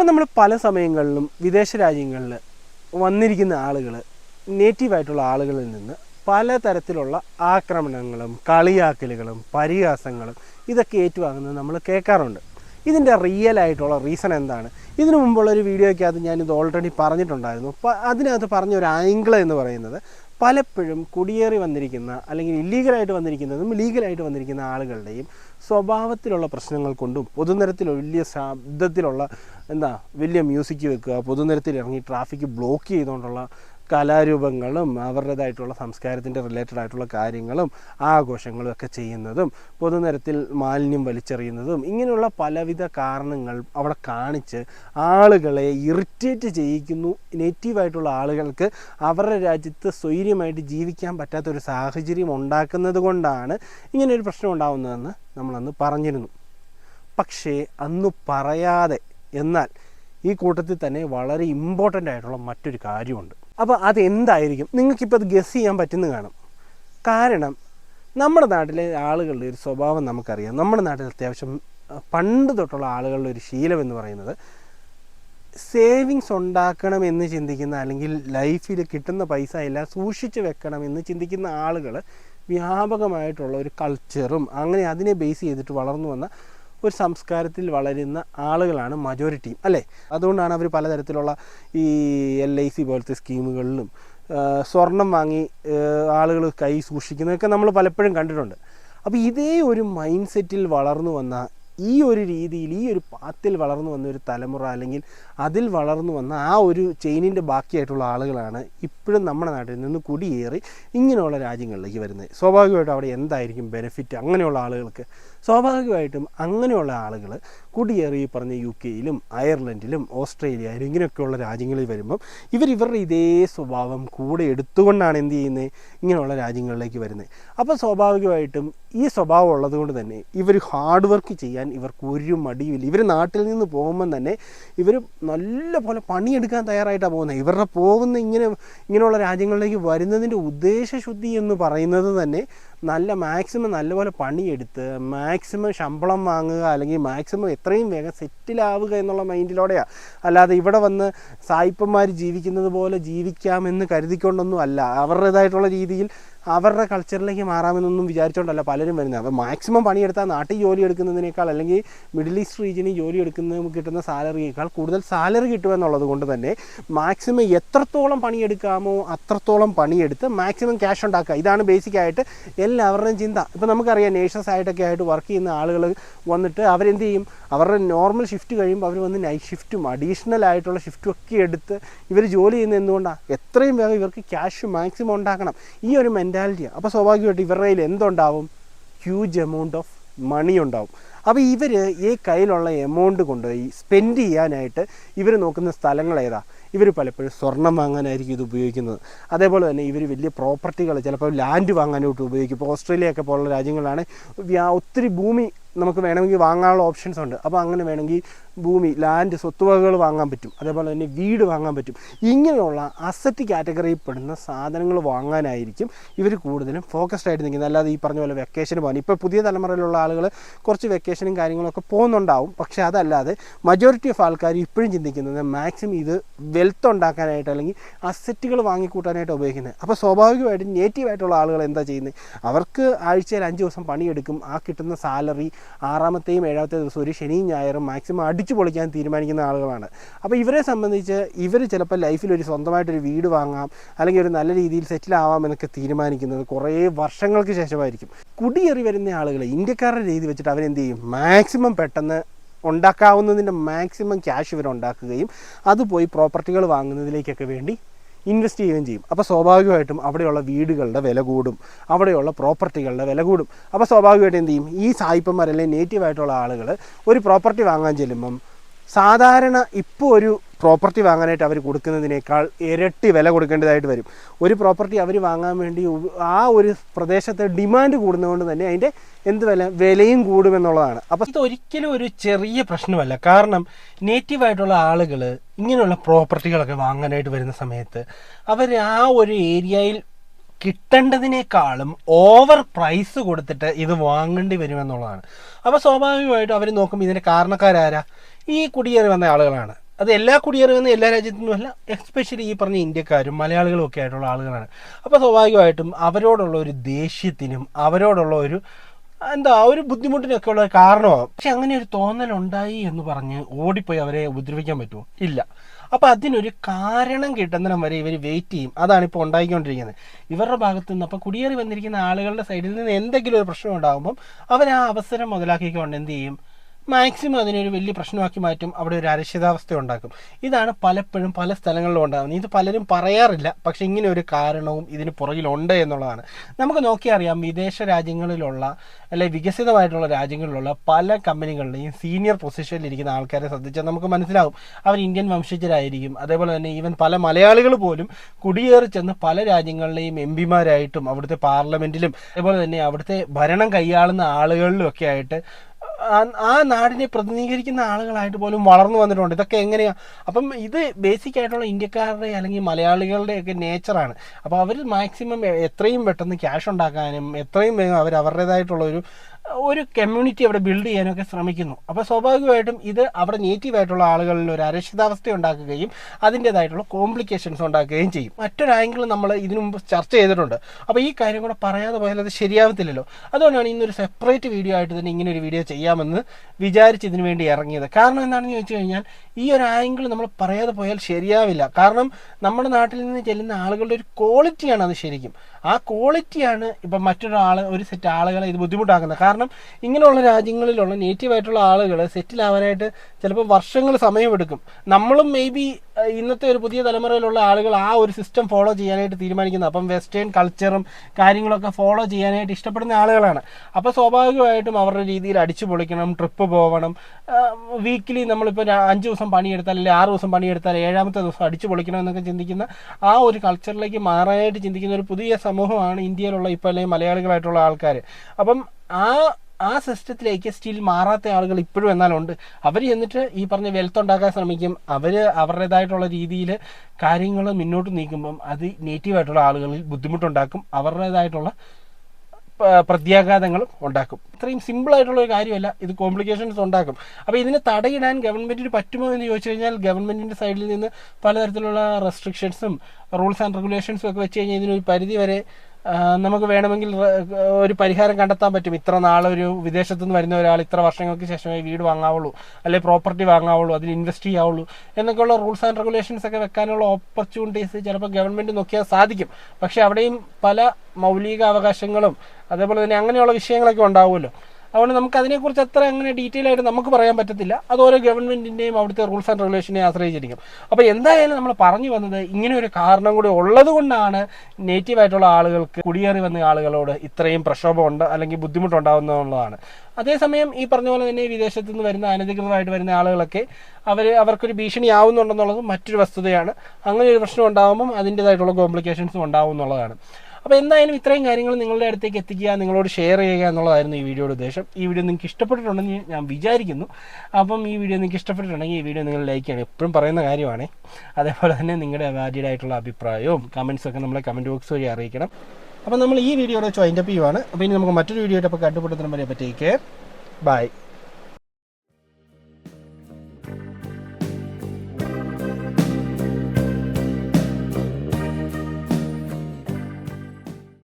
അപ്പം നമ്മൾ പല സമയങ്ങളിലും വിദേശ രാജ്യങ്ങളിൽ വന്നിരിക്കുന്ന ആളുകൾ നേറ്റീവായിട്ടുള്ള ആളുകളിൽ നിന്ന് പല തരത്തിലുള്ള ആക്രമണങ്ങളും കളിയാക്കലുകളും പരിഹാസങ്ങളും ഇതൊക്കെ ഏറ്റുവാങ്ങുന്നത് നമ്മൾ കേൾക്കാറുണ്ട്. ഇതിന്റെ റിയൽ ആയിട്ടുള്ള റീസൺ എന്താണ്? ഇതിനു മുമ്പുള്ള ഒരു വീഡിയോയ്ക്കകത്ത് ഞാനിത് ഓൾറെഡി പറഞ്ഞിട്ടുണ്ടായിരുന്നു. അതിനകത്ത് പറഞ്ഞ ഒരു ആംഗിൾ എന്ന് പറയുന്നത് പലപ്പോഴും കുടിയേറി വന്നിരിക്കുന്ന അല്ലെങ്കിൽ ഇല്ലീഗലായിട്ട് വന്നിരിക്കുന്നതും ലീഗലായിട്ട് വന്നിരിക്കുന്ന ആളുകളുടെയും സ്വഭാവത്തിലുള്ള പ്രശ്നങ്ങൾ കൊണ്ടും പൊതുനിരത്തിൽ വലിയ ശബ്ദത്തിലുള്ള എന്താ വലിയ മ്യൂസിക് വെക്കുക പൊതുനിരത്തിൽ ഇറങ്ങി ട്രാഫിക് ബ്ലോക്ക് ചെയ്തുകൊണ്ടുള്ള കലാരൂപങ്ങളും അവരുടേതായിട്ടുള്ള സംസ്കാരത്തിന്റെ റിലേറ്റഡ് ആയിട്ടുള്ള കാര്യങ്ങളും ആഘോഷങ്ങളും ഒക്കെ ചെയ്യുന്നതും പൊതുനിരത്തിൽ മാലിന്യം വലിച്ചെറിയുന്നതും ഇങ്ങനെയുള്ള പലവിധ കാരണങ്ങൾ അവിടെ കാണിച്ച് ആളുകളെ ഇറിറ്റേറ്റ് ചെയ്യിക്കുന്നു. നെറ്റീവായിട്ടുള്ള ആളുകൾക്ക് അവരുടെ രാജ്യത്ത് സ്വൈര്യമായിട്ട് ജീവിക്കാൻ പറ്റാത്തൊരു സാഹചര്യം ഉണ്ടാക്കുന്നത് കൊണ്ടാണ് ഇങ്ങനൊരു പ്രശ്നം ഉണ്ടാകുന്നതെന്ന് നമ്മളന്ന് പറഞ്ഞിരുന്നു. പക്ഷേ അന്ന് പറയാതെ എന്നാൽ ഈ കൂട്ടത്തിൽ തന്നെ വളരെ ഇമ്പോർട്ടന്റ് ആയിട്ടുള്ള മറ്റൊരു കാര്യമുണ്ട്. അപ്പോൾ അതെന്തായിരിക്കും? നിങ്ങൾക്കിപ്പോൾ അത് ഗസ് ചെയ്യാൻ പറ്റുന്ന കാണും. കാരണം നമ്മുടെ നാട്ടിലെ ആളുകളുടെ ഒരു സ്വഭാവം നമുക്കറിയാം. നമ്മുടെ നാട്ടിൽ അത്യാവശ്യം പണ്ട് തൊട്ടുള്ള ആളുകളുടെ ഒരു ശീലം എന്ന് പറയുന്നത് സേവിങ്സ് ഉണ്ടാക്കണം എന്ന് ചിന്തിക്കുന്ന അല്ലെങ്കിൽ ലൈഫിൽ കിട്ടുന്ന പൈസ എല്ലാം സൂക്ഷിച്ച് വെക്കണം എന്ന് ചിന്തിക്കുന്ന ആളുകൾ വ്യാപകമായിട്ടുള്ള ഒരു കൾച്ചറും അങ്ങനെ അതിനെ ബേസ് ചെയ്തിട്ട് വളർന്നു വന്ന ഒരു സംസ്കാരത്തിൽ വളരുന്ന ആളുകളാണ് മജോറിറ്റിയും അല്ലേ? അതുകൊണ്ടാണ് അവർ പലതരത്തിലുള്ള ഈ എൽ ഐ സി പോലത്തെ സ്കീമുകളിലും സ്വർണം വാങ്ങി ആളുകൾ കൈ സൂക്ഷിക്കുന്നതൊക്കെ നമ്മൾ പലപ്പോഴും കണ്ടിട്ടുണ്ട്. അപ്പോൾ ഇതേ ഒരു മൈൻഡ് സെറ്റിൽ വളർന്നു വന്ന ഈ ഒരു രീതിയിൽ ഈ ഒരു പാത്തിൽ വളർന്നു വന്ന ഒരു തലമുറ അല്ലെങ്കിൽ അതിൽ വളർന്നു വന്ന ആ ഒരു ചെയിനിന്റെ ബാക്കിയായിട്ടുള്ള ആളുകളാണ് ഇപ്പോഴും നമ്മുടെ നാട്ടിൽ നിന്ന് കുടിയേറി ഇങ്ങനെയുള്ള രാജ്യങ്ങളിലേക്ക് വരുന്നത്. സ്വാഭാവികമായിട്ടും അവിടെ എന്തായിരിക്കും ബെനിഫിറ്റ് അങ്ങനെയുള്ള ആളുകൾക്ക്? സ്വാഭാവികമായിട്ടും അങ്ങനെയുള്ള ആളുകൾ കുടിയേറി ഈ പറഞ്ഞ യു കെയിലും അയർലൻഡിലും ഓസ്ട്രേലിയയിലും ഇങ്ങനെയൊക്കെയുള്ള രാജ്യങ്ങളിൽ വരുമ്പം ഇവർ ഇവരുടെ ഇതേ സ്വഭാവം കൂടെ എടുത്തുകൊണ്ടാണ് എന്ത് ചെയ്യുന്നത്? ഇങ്ങനെയുള്ള രാജ്യങ്ങളിലേക്ക് വരുന്നത്. അപ്പോൾ സ്വാഭാവികമായിട്ടും ഈ സ്വഭാവം ഉള്ളതുകൊണ്ട് തന്നെ ഇവർ ഹാർഡ് വർക്ക് ചെയ്യാൻ ഇവർക്ക് ഒരു മടിയുമില്ല. ഇവർ നാട്ടിൽ നിന്ന് പോകുമ്പം തന്നെ ഇവർ നല്ല പോലെ പണിയെടുക്കാൻ തയ്യാറായിട്ടാണ് പോകുന്നത് ഇവരുടെ പോകുന്ന ഇങ്ങനെ ഇങ്ങനെയുള്ള രാജ്യങ്ങളിലേക്ക് വരുന്നതിന്റെ ഉദ്ദേശശുദ്ധി എന്ന് പറയുന്നത് തന്നെ നല്ല മാക്സിമം നല്ലപോലെ പണിയെടുത്ത് മാക്സിമം ശമ്പളം വാങ്ങുക അല്ലെങ്കിൽ മാക്സിമം എത്രയും വേഗം സെറ്റിലാവുക എന്നുള്ള മൈൻഡിലൂടെയാണ് അല്ലാതെ ഇവിടെ വന്ന് സായിപ്പന്മാർ ജീവിക്കുന്നത് പോലെ ജീവിക്കാമെന്ന് കരുതിക്കൊണ്ടൊന്നും അല്ല. അവരുടേതായിട്ടുള്ള രീതിയിൽ അവരുടെ കൾച്ചറിലേക്ക് മാറാമെന്നൊന്നും വിചാരിച്ചുകൊണ്ടല്ല പലരും വരുന്നത്. അപ്പോൾ മാക്സിമം പണിയെടുത്താൽ നാട്ടിൽ ജോലി എടുക്കുന്നതിനേക്കാൾ അല്ലെങ്കിൽ മിഡിൽ ഈസ്റ്റ് റീജിയനിൽ ജോലി എടുക്കുന്ന കിട്ടുന്ന സാലറിയേക്കാൾ കൂടുതൽ സാലറി കിട്ടുമെന്നുള്ളത് കൊണ്ട് തന്നെ മാക്സിമം എത്രത്തോളം പണിയെടുക്കാമോ അത്രത്തോളം പണിയെടുത്ത് മാക്സിമം ക്യാഷ് ഉണ്ടാക്കുക. ഇതാണ് ബേസിക് ആയിട്ട് എല്ലാവരുടെയും ചിന്ത. ഇപ്പോൾ നമുക്കറിയാം നേഴ്സസ് ആയിട്ടൊക്കെ ആയിട്ട് വർക്ക് ചെയ്യുന്ന ആളുകൾ വന്നിട്ട് അവരെന്ത് ചെയ്യും? അവരുടെ നോർമൽ ഷിഫ്റ്റ് കഴിയുമ്പോൾ അവർ വന്ന് നൈറ്റ് ഷിഫ്റ്റും അഡീഷണൽ ആയിട്ടുള്ള ഷിഫ്റ്റും ഒക്കെ എടുത്ത് ഇവർ ജോലി ചെയ്യുന്നത് എന്തുകൊണ്ടാണ് എത്രയും വേഗം ഇവർക്ക് ക്യാഷ് മാക്സിമം ഉണ്ടാക്കണം. ഈ ഒരു മെന്റാലിറ്റിയാണ് അപ്പോൾ സ്വാഭാവികമായിട്ട് ഇവരുടെ കയ്യിൽ എന്തുണ്ടാവും? ഹ്യൂജ് എമൗണ്ട് ഓഫ് മണി ഉണ്ടാവും. അപ്പോൾ ഇവർ ഈ കയ്യിലുള്ള എമൗണ്ട് കൊണ്ടുപോയി സ്പെൻഡ് ചെയ്യാനായിട്ട് ഇവർ നോക്കുന്ന സ്ഥലങ്ങൾ ഏതാ? ഇവർ പലപ്പോഴും സ്വർണം വാങ്ങാനായിരിക്കും ഇത് ഉപയോഗിക്കുന്നത്. അതേപോലെ തന്നെ ഇവർ വലിയ പ്രോപ്പർട്ടികൾ ചിലപ്പോൾ ലാൻഡ് വാങ്ങാനായിട്ട് ഉപയോഗിക്കും. ഇപ്പോൾ ഓസ്ട്രേലിയ ഒക്കെ പോലുള്ള രാജ്യങ്ങളാണ് ഒത്തിരി ഭൂമി നമുക്ക് വേണമെങ്കിൽ വാങ്ങാനുള്ള ഓപ്ഷൻസ് ഉണ്ട്. അപ്പോൾ അങ്ങനെ വേണമെങ്കിൽ ഭൂമി ലാൻഡ് സ്വത്തുവകകൾ വാങ്ങാൻ പറ്റും. അതേപോലെ തന്നെ വീട് വാങ്ങാൻ പറ്റും. ഇങ്ങനെയുള്ള അസറ്റ് കാറ്റഗറിയിൽ പെടുന്ന സാധനങ്ങൾ വാങ്ങാനായിരിക്കും ഇവർ കൂടുതലും ഫോക്കസ്ഡ് ആയിട്ട് നിൽക്കുന്നത്. അല്ലാതെ ഈ പറഞ്ഞ പോലെ വെക്കേഷന് പോകാൻ. ഇപ്പോൾ പുതിയ തലമുറയിലുള്ള ആളുകൾ കുറച്ച് വെക്കേഷനും കാര്യങ്ങളൊക്കെ പോകുന്നുണ്ടാവും. പക്ഷേ അതല്ലാതെ മജോറിറ്റി ഓഫ് ആൾക്കാർ ഇപ്പോഴും ചിന്തിക്കുന്നത് മാക്സിമം ഇത് വെൽത്ത് ഉണ്ടാക്കാനായിട്ട് അല്ലെങ്കിൽ അസറ്റുകൾ വാങ്ങിക്കൂട്ടാനായിട്ട് ഉപയോഗിക്കുന്നത്. അപ്പോൾ സ്വാഭാവികമായിട്ടും നേറ്റീവായിട്ടുള്ള ആളുകൾ എന്താ ചെയ്യുന്നത്? അവർക്ക് ആഴ്ചയിൽ അഞ്ച് ദിവസം പണിയെടുക്കും. ആ കിട്ടുന്ന സാലറി ആറാമത്തെയും ഏഴാമത്തെ ദിവസം ഒരു ശനിയും ഞായറും മാക്സിമം അടിച്ചു പൊളിക്കാൻ തീരുമാനിക്കുന്ന ആളുകളാണ്. അപ്പോൾ ഇവരെ സംബന്ധിച്ച് ഇവർ ചിലപ്പോൾ ലൈഫിൽ ഒരു സ്വന്തമായിട്ടൊരു വീട് വാങ്ങാം അല്ലെങ്കിൽ ഒരു നല്ല രീതിയിൽ സെറ്റിൽ ആവാം എന്നൊക്കെ തീരുമാനിക്കുന്നത് കുറേ വർഷങ്ങൾക്ക് ശേഷമായിരിക്കും. കുടിയേറി വരുന്ന ആളുകൾ ഇന്ത്യക്കാരുടെ രീതി വെച്ചിട്ട് അവരെന്ത് ചെയ്യും? മാക്സിമം പെട്ടെന്ന് ഉണ്ടാക്കാവുന്നതിന്റെ മാക്സിമം ക്യാഷ് ഇവർ ഉണ്ടാക്കുകയും പ്രോപ്പർട്ടികൾ വാങ്ങുന്നതിലേക്കൊക്കെ വേണ്ടി ഇൻവെസ്റ്റ് ചെയ്യുകയും ചെയ്യും. അപ്പോൾ സ്വാഭാവികമായിട്ടും അവിടെയുള്ള വീടുകളുടെ വില കൂടും. അവിടെയുള്ള പ്രോപ്പർട്ടികളുടെ വില കൂടും. അപ്പോൾ സ്വാഭാവികമായിട്ടും എന്ത് ചെയ്യും? ഈ സായിപ്പന്മാർ അല്ലെങ്കിൽ നേറ്റീവായിട്ടുള്ള ആളുകൾ ഒരു പ്രോപ്പർട്ടി വാങ്ങാൻ ചെല്ലുമ്പം സാധാരണ ഇപ്പോൾ ഒരു പ്രോപ്പർട്ടി വാങ്ങാനായിട്ട് അവർ കൊടുക്കുന്നതിനേക്കാൾ ഇരട്ടി വില കൊടുക്കേണ്ടതായിട്ട് വരും. ഒരു പ്രോപ്പർട്ടി അവർ വാങ്ങാൻ വേണ്ടി ആ ഒരു പ്രദേശത്തെ ഡിമാൻഡ് കൂടുന്നതുകൊണ്ട് തന്നെ അതിന്റെ എന്ത് വില വിലയും കൂടുമെന്നുള്ളതാണ് അപ്പോൾ ഇത് ഒരിക്കലും ഒരു ചെറിയ പ്രശ്നമല്ല. കാരണം നേറ്റീവായിട്ടുള്ള ആളുകൾ ഇങ്ങനെയുള്ള പ്രോപ്പർട്ടികളൊക്കെ വാങ്ങാനായിട്ട് വരുന്ന സമയത്ത് അവർ ആ ഒരു ഏരിയയിൽ കിട്ടേണ്ടതിനേക്കാളും ഓവർ പ്രൈസ് കൊടുത്തിട്ട് ഇത് വാങ്ങേണ്ടി വരുമെന്നുള്ളതാണ്. അപ്പോൾ സ്വാഭാവികമായിട്ടും അവർ നോക്കുമ്പോൾ ഇതിന്റെ കാരണക്കാരാരാ? ഈ കുടിയേറി വന്ന ആളുകളാണ്. അത് എല്ലാ കുടിയേറുന്ന എല്ലാ രാജ്യത്തു നിന്നുമല്ല എസ്പെഷ്യലി ഈ പറഞ്ഞ ഇന്ത്യക്കാരും മലയാളികളും ഒക്കെ ആയിട്ടുള്ള ആളുകളാണ്. അപ്പോൾ സ്വാഭാവികമായിട്ടും അവരോടുള്ള ഒരു ദേഷ്യത്തിനും അവരോടുള്ള ഒരു എന്താ ഒരു ബുദ്ധിമുട്ടിനൊക്കെ ഉള്ള കാരണമാവും. പക്ഷെ അങ്ങനെ ഒരു തോന്നൽ ഉണ്ടായി എന്ന് പറഞ്ഞ് ഓടിപ്പോയി അവരെ ഉപദ്രവിക്കാൻ പറ്റുമോ? ഇല്ല. അപ്പൊ അതിനൊരു കാരണം കിട്ടുന്നിടം വരെ ഇവർ വെയിറ്റ് ചെയ്യും. അതാണ് ഇപ്പോൾ ഉണ്ടായിക്കൊണ്ടിരിക്കുന്നത്. ഇവരുടെ ഭാഗത്തു നിന്ന് അപ്പോൾ കുടിയേറി വന്നിരിക്കുന്ന ആളുകളുടെ സൈഡിൽ നിന്ന് എന്തെങ്കിലും ഒരു പ്രശ്നം ഉണ്ടാകുമ്പം അവർ ആ അവസരം മുതലാക്കിക്കൊണ്ട് എന്ത് ചെയ്യും? മാക്സിമം അതിനൊരു വലിയ പ്രശ്നമാക്കി മാറ്റും. അവിടെ ഒരു അരക്ഷിതാവസ്ഥ ഉണ്ടാക്കും. ഇതാണ് പലപ്പോഴും പല സ്ഥലങ്ങളിലും ഉണ്ടാകുന്നത്. ഇത് പലരും പറയാറില്ല. പക്ഷെ ഇങ്ങനെ ഒരു കാരണവും ഇതിന് പുറകിലുണ്ട് എന്നുള്ളതാണ്. നമുക്ക് നോക്കിയറിയാം വിദേശ രാജ്യങ്ങളിലുള്ള അല്ലെ വികസിതമായിട്ടുള്ള രാജ്യങ്ങളിലുള്ള പല കമ്പനികളുടെയും സീനിയർ പൊസിഷനിൽ ഇരിക്കുന്ന ആൾക്കാരെ ശ്രദ്ധിച്ചാൽ നമുക്ക് മനസ്സിലാവും. അവർ ഇന്ത്യൻ വംശജരായിരിക്കും. അതേപോലെ തന്നെ ഈവൻ പല മലയാളികൾ പോലും കുടിയേറി ചെന്ന് പല രാജ്യങ്ങളിലെയും എം പിമാരായിട്ടും അവിടുത്തെ പാർലമെന്റിലും അതേപോലെ തന്നെ അവിടുത്തെ ഭരണം കൈയാളുന്ന ആളുകളിലും ഒക്കെ ആയിട്ട് ആ- നാടിനെ പ്രതിനിധീകരിക്കുന്ന ആളുകളായിട്ട് പോലും വളർന്നു വന്നിട്ടുണ്ട്. ഇതൊക്കെ എങ്ങനെയാണ് അപ്പം ഇത് ബേസിക് ആയിട്ടുള്ള ഇന്ത്യക്കാരുടെ അല്ലെങ്കിൽ മലയാളികളുടെ ഒക്കെ നേച്ചറാണ് അപ്പോൾ അവർ മാക്സിമം എത്രയും പെട്ടെന്ന് ക്യാഷ് ഉണ്ടാക്കാനും എത്രയും വേഗം അവർ അവരുടേതായിട്ടുള്ള ഒരു ഒരു കമ്മ്യൂണിറ്റി അവിടെ ബിൽഡ് ചെയ്യാനൊക്കെ ശ്രമിക്കുന്നു. അപ്പോൾ സ്വാഭാവികമായിട്ടും ഇത് അവിടെ നേറ്റീവ് ആയിട്ടുള്ള ആളുകളിൽ ഒരു അരക്ഷിതാവസ്ഥ ഉണ്ടാക്കുകയും അതിന്റെതായിട്ടുള്ള കോംപ്ലിക്കേഷൻസ് ഉണ്ടാക്കുകയും ചെയ്യും. മറ്റൊരു ആംഗിൾ നമ്മൾ ഇതിനു മുമ്പ് ചർച്ച ചെയ്തിട്ടുണ്ട്. അപ്പോൾ ഈ കാര്യം കൂടെ പറയാതെ പോയാൽ അത് ശരിയാവത്തില്ലല്ലോ. അതുകൊണ്ടാണ് ഇന്നൊരു സെപ്പറേറ്റ് വീഡിയോ ആയിട്ട് തന്നെ ഇങ്ങനെ ഒരു വീഡിയോ ചെയ്യാമെന്ന് വിചാരിച്ച് ഇതിനു വേണ്ടി ഇറങ്ങിയത്. കാരണം എന്താണെന്ന് ചോദിച്ചു കഴിഞ്ഞാൽ ഈ ഒരു ആംഗിൾ നമ്മൾ പറയാതെ പോയാൽ ശരിയാവില്ല. കാരണം നമ്മുടെ നാട്ടിൽ നിന്ന് ചെല്ലുന്ന ആളുകളുടെ ഒരു ക്വാളിറ്റിയാണ് അത് ശരിക്കും. ആ ക്വാളിറ്റിയാണ് ഇപ്പം മറ്റൊരാൾ ഒരു സെറ്റ് ആളുകളെ ഇത് ബുദ്ധിമുട്ടാക്കുന്നത്. കാരണം ഇങ്ങനെയുള്ള രാജ്യങ്ങളിലുള്ള നേറ്റീവ് ആയിട്ടുള്ള ആളുകൾ സെറ്റിൽ ആവാനായിട്ട് ചിലപ്പോൾ വർഷങ്ങൾ സമയമെടുക്കും. നമ്മളും മേ ബി ഇന്നത്തെ ഒരു പുതിയ തലമുറയിലുള്ള ആളുകൾ ആ ഒരു സിസ്റ്റം ഫോളോ ചെയ്യാനായിട്ട് തീരുമാനിക്കുന്നത് അപ്പം വെസ്റ്റേൺ കൾച്ചറും കാര്യങ്ങളൊക്കെ ഫോളോ ചെയ്യാനായിട്ട് ഇഷ്ടപ്പെടുന്ന ആളുകളാണ്. അപ്പോൾ സ്വാഭാവികമായിട്ടും അവരുടെ രീതിയിൽ അടിച്ചു പൊളിക്കണം ട്രിപ്പ് പോകണം വീക്കിലി നമ്മളിപ്പോൾ അഞ്ച് ദിവസം പണിയെടുത്താൽ അല്ലെങ്കിൽ ആറ് ദിവസം പണിയെടുത്താൽ ഏഴാമത്തെ ദിവസം അടിച്ചു പൊളിക്കണം എന്നൊക്കെ ചിന്തിക്കുന്ന ആ ഒരു കൾച്ചറിലേക്ക് മാറാനായിട്ട് ചിന്തിക്കുന്ന ഒരു പുതിയ സമൂഹമാണ് ഇന്ത്യയിലുള്ള ഇപ്പോൾ അല്ലെങ്കിൽ മലയാളികളായിട്ടുള്ള ആൾക്കാർ അപ്പം ആ ആ സിസ്റ്റത്തിലേക്ക് സ്റ്റിൽ മാറാത്ത ആളുകൾ ഇപ്പോഴും എന്നാലുണ്ട്. അവർ എന്നിട്ട് ഈ പറഞ്ഞ വെൽത്ത് ഉണ്ടാക്കാൻ ശ്രമിക്കും. അവർ അവരുടേതായിട്ടുള്ള രീതിയിൽ കാര്യങ്ങൾ മുന്നോട്ട് നീക്കുമ്പം അത് നേറ്റീവായിട്ടുള്ള ആളുകളിൽ ബുദ്ധിമുട്ടുണ്ടാക്കും. അവരുടേതായിട്ടുള്ള പ്രത്യാഘാതങ്ങളും ഉണ്ടാക്കും. ഇത്രയും സിമ്പിൾ ആയിട്ടുള്ള ഒരു കാര്യമല്ല. ഇത് കോംപ്ലിക്കേഷൻസ് ഉണ്ടാക്കും. അപ്പോൾ ഇതിനെ തടയിടാൻ ഗവൺമെന്റിന് പറ്റുമോ എന്ന് ചോദിച്ചു കഴിഞ്ഞാൽ ഗവൺമെന്റിന്റെ സൈഡിൽ നിന്ന് പലതരത്തിലുള്ള റെസ്ട്രിക്ഷൻസും റൂൾസ് ആൻഡ് റെഗുലേഷൻസും ഒക്കെ വെച്ച് കഴിഞ്ഞാൽ ഇതിനൊരു പരിധി വരെ നമുക്ക് വേണമെങ്കിൽ ഒരു പരിഹാരം കണ്ടെത്താൻ പറ്റും. ഇത്ര നാളൊരു വിദേശത്തു നിന്ന് വരുന്ന ഒരാൾ ഇത്ര വർഷങ്ങൾക്ക് ശേഷമേ വീട് വാങ്ങാവുള്ളൂ അല്ലെങ്കിൽ പ്രോപ്പർട്ടി വാങ്ങാവുള്ളൂ അതിൽ ഇൻവെസ്റ്റ് ചെയ്യാവുള്ളൂ എന്നൊക്കെയുള്ള റൂൾസ് ആൻഡ് റെഗുലേഷൻസ് ഒക്കെ വെക്കാനുള്ള ഓപ്പർച്യൂണിറ്റീസ് ചിലപ്പോൾ ഗവൺമെന്റ് നോക്കിയാൽ സാധിക്കും. പക്ഷേ അവിടെയും പല മൗലിക അവകാശങ്ങളും അതേപോലെ തന്നെ അങ്ങനെയുള്ള വിഷയങ്ങളൊക്കെ ഉണ്ടാവുമല്ലോ. അതുകൊണ്ട് നമുക്ക് അതിനെക്കുറിച്ച് അത്ര അങ്ങനെ ഡീറ്റെയിൽ ആയിട്ട് നമുക്ക് പറയാൻ പറ്റത്തില്ല. അത് ഓരോ ഗവൺമെന്റിന്റെയും അവിടുത്തെ റൂൾസ് ആൻഡ് റെഗുലേഷനെ ആശ്രയിച്ചിരിക്കും. അപ്പോൾ എന്തായാലും നമ്മൾ പറഞ്ഞു വന്നത് ഇങ്ങനെ ഒരു കാരണം കൂടി ഉള്ളത് കൊണ്ടാണ് നേറ്റീവ് ആയിട്ടുള്ള ആളുകൾക്ക് കുടിയേറി വന്ന ആളുകളോട് ഇത്രയും പ്രക്ഷോഭം ഉണ്ട് അല്ലെങ്കിൽ ബുദ്ധിമുട്ടുണ്ടാകുന്നതാണ് അതേസമയം ഈ പറഞ്ഞ പോലെ തന്നെ വിദേശത്ത് നിന്ന് വരുന്ന അനധികൃതമായിട്ട് വരുന്ന ആളുകളൊക്കെ അവർ അവർക്കൊരു ഭീഷണി ആവുന്നുണ്ടെന്നുള്ളത് മറ്റൊരു വസ്തുതയാണ്. അങ്ങനെ ഒരു പ്രശ്നം ഉണ്ടാകുമ്പം അതിന്റെതായിട്ടുള്ള കോംപ്ലിക്കേഷൻസും ഉണ്ടാവും എന്നുള്ളതാണ് അപ്പോൾ എന്തായാലും ഇത്രയും കാര്യങ്ങൾ നിങ്ങളുടെ അടുത്തേക്ക് എത്തിക്കുക നിങ്ങളോട് ഷെയർ ചെയ്യുക എന്നുള്ളതായിരുന്നു ഈ വീഡിയോയുടെ ഉദ്ദേശം. ഈ വീഡിയോ നിങ്ങൾക്ക് ഇഷ്ടപ്പെട്ടിട്ടുണ്ടെന്ന് ഞാൻ വിചാരിക്കുന്നു. അപ്പം ഈ വീഡിയോ നിങ്ങൾക്ക് ഇഷ്ടപ്പെട്ടിട്ടുണ്ടെങ്കിൽ ഈ വീഡിയോ നിങ്ങൾ ലൈക്ക് ചെയ്യണം. എപ്പോഴും പറയുന്ന കാര്യമാണ്. അതേപോലെ തന്നെ നിങ്ങളുടെ വാലിഡ് ആയിട്ടുള്ള അഭിപ്രായവും കമൻസൊക്കെ നമ്മളെ കമന്റ് ബോക്സ് വഴി അറിയിക്കണം. അപ്പോൾ നമ്മൾ ഈ വീഡിയോയുടെ ചോയിന്റ് അപ്പ് ചെയ്യുവാണ്. അപ്പോൾ ഇനി നമുക്ക് മറ്റൊരു വീഡിയോ ആയിട്ട് അപ്പോൾ കണ്ടുപിടുത്തണം വരെ പറ്റേക്ക് ബൈ